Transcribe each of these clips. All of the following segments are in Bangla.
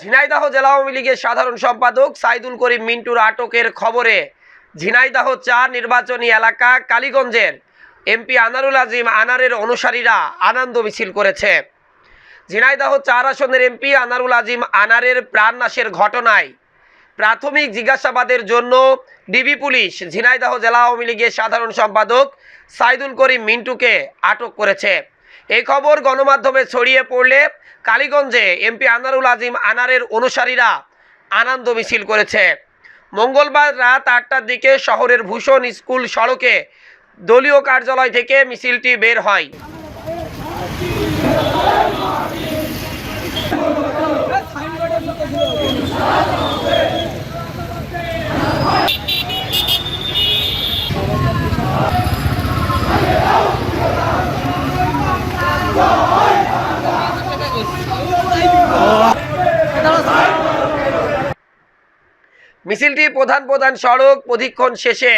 ঝিনাইদহ জেলা আওয়ামী লীগের সাধারণ সম্পাদক সাইদুল করিম মিন্টুর আটকের খবরে ঝিনাইদহ চার নির্বাচনী এলাকা কালীগঞ্জের এমপি আনারুল আজিম আনারের অনুসারীরা আনন্দ মিছিল করেছে। ঝিনাইদহ চার আসনের এমপি আনারুল আজিম আনারের প্রাণনাশের ঘটনায় প্রাথমিক জিজ্ঞাসাবাদের জন্য ডিবি পুলিশ ঝিনাইদহ জেলা আওয়ামী লীগের সাধারণ সম্পাদক সাইদুল করিম মিন্টুকে আটক করেছে। এই খবর গণমাধ্যমে ছড়িয়ে পড়লে কালীগঞ্জে এমপি আনারুল আজিম আনারের অনুসারীরা আনন্দ মিছিল করেছে। মঙ্গলবার রাত আটটার দিকে শহরের ভূষণ স্কুল সড়কে দলীয় কার্যালয় থেকে মিছিলটি বের হয়। মিছিলটি প্রধান প্রধান সড়ক প্রদীক্ষণ শেষে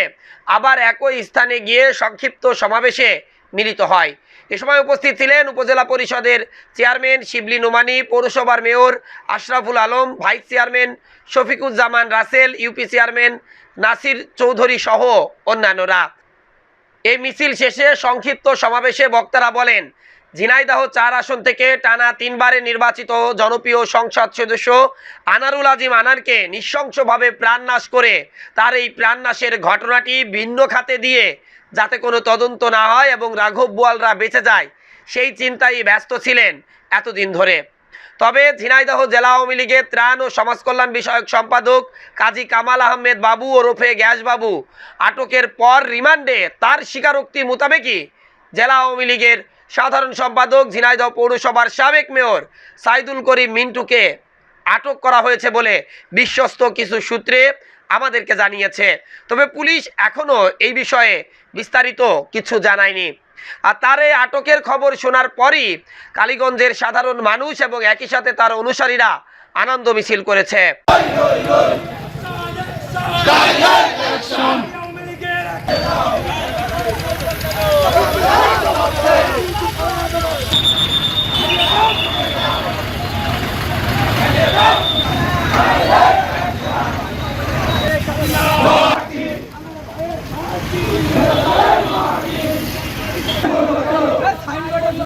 আবার একই স্থানে গিয়ে সংক্ষিপ্ত সমাবেশে মিলিত হয়। এ সময় উপস্থিত ছিলেন উপজেলা পরিষদের চেয়ারম্যান শিবলি নোমানি, পৌরসভার mayor Ashraful Alam, vice chairman Shafiquzzaman Rasel, UP chairman Nasir Chowdhury সহ অন্যান্যরা। এই মিছিল শেষে সংক্ষিপ্ত সমাবেশে বক্তারা বলেন ঝিনাইদহ চার আসন থেকে টানা তিনবারে নির্বাচিত জনপ্রিয় সংসদ সদস্য আনারুল আজিম আনারকে নৃশংসভাবে প্রাণনাশ করে তার এই প্রাণনাশের ঘটনাটি ভিন্ন খাতে দিয়ে যাতে কোনো তদন্ত না হয় এবং রাঘব বোয়ালরা বেঁচে যায়, সেই চিন্তায় ব্যস্ত ছিলেন এতদিন ধরে। তবে ঝিনাইদহ জেলা আওয়ামী লীগের ত্রাণ ও সমাজকল্যাণ বিষয়ক সম্পাদক কাজী কামাল আহমেদ বাবু ওরফে গ্যাস বাবু আটকের পর রিমান্ডে তার স্বীকারোক্তি মোতাবেকই জেলা আওয়ামী লীগের সাধারণ সম্পাদক, ঝিনাইদহ পৌরসভার সাবেক মেয়র সাইদুল করিম মিন্টুকে আটক করা হয়েছে বলে বিশ্বস্ত কিছু সূত্রে আমাদেরকে জানিয়েছে। তবে পুলিশ এখনও এই বিষয়ে বিস্তারিত কিছু জানায়নি। আর তার এই আটকের খবর শোনার পরই কালীগঞ্জের সাধারণ মানুষ এবং একই সাথে তার অনুসারীরা আনন্দ মিছিল করেছে।